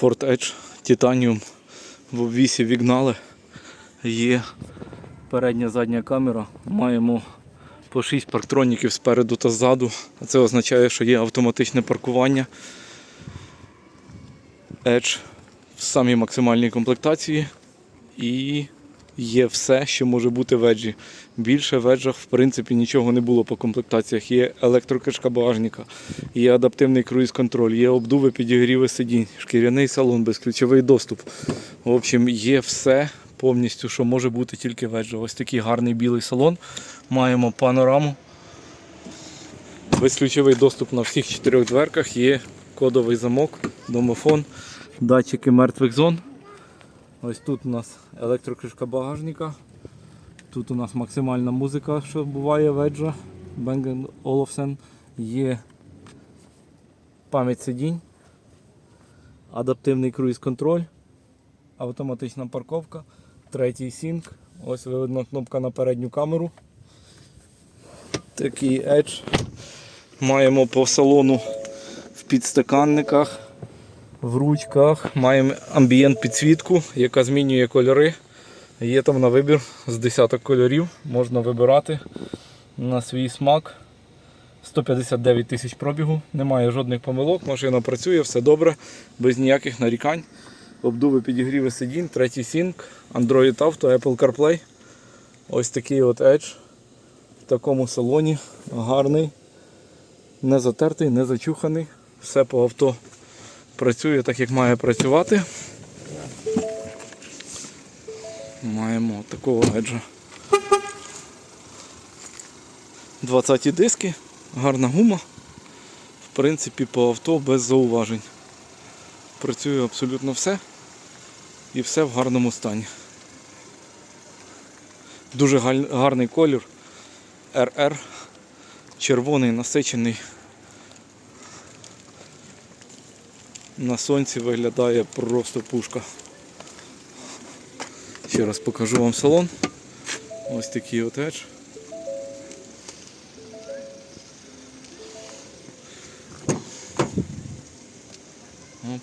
Ford Edge Titanium в обвісі вігнали. Є передня задня камера. Маємо по 6 парктроніків спереду та ззаду. Це означає, що є автоматичне паркування. Edge в самій максимальній комплектації. І є все, що може бути в Edge. Більше в в принципі нічого не було по комплектаціях. Є електрокришка багажника, є адаптивний круїз-контроль, є обдуви підігріви сидінь, шкіряний салон, безключовий доступ. В общем, є все повністю, що може бути тільки в. Ось такий гарний білий салон. Маємо панораму. Безключовий доступ на всіх чотирьох дверках, є кодовий замок, домофон, датчики мертвих зон. Ось тут у нас електрокришка багажника. Тут у нас максимальна музика, що буває в Edge, Bang Olufsen. Є пам'ять сидінь, адаптивний круїз-контроль, автоматична парковка, третій сінк. Ось виведена кнопка на передню камеру. Такий Edge. Маємо по салону в підстаканниках, в ручках. Маємо амбієнт підсвітку, яка змінює кольори. Є там на вибір з десяток кольорів, можна вибирати на свій смак. 159 тисяч пробігу, немає жодних помилок, машина працює, все добре, без ніяких нарікань. Обдуви підігріви сидінь, третій сінк, Android Auto, Apple CarPlay. Ось такий от Edge в такому салоні. Гарний, не затертий, не зачуханий. Все по авто працює так, як має працювати. Маємо такого еджа. 20 диски, гарна гума. В принципі, по авто без зауважень. Працює абсолютно все і все в гарному стані. Дуже гарний колір. RR. Червоний насичений. На сонці виглядає просто пушка. Ще раз покажу вам салон. Ось такий от Edge. Оп.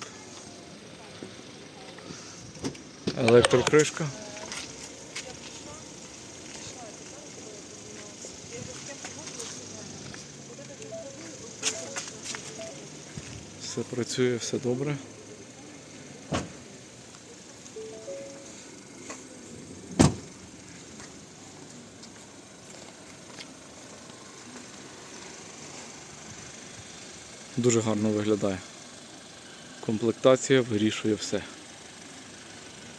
Електрокришка. Все працює, все добре. Дуже гарно виглядає. Комплектація вирішує все.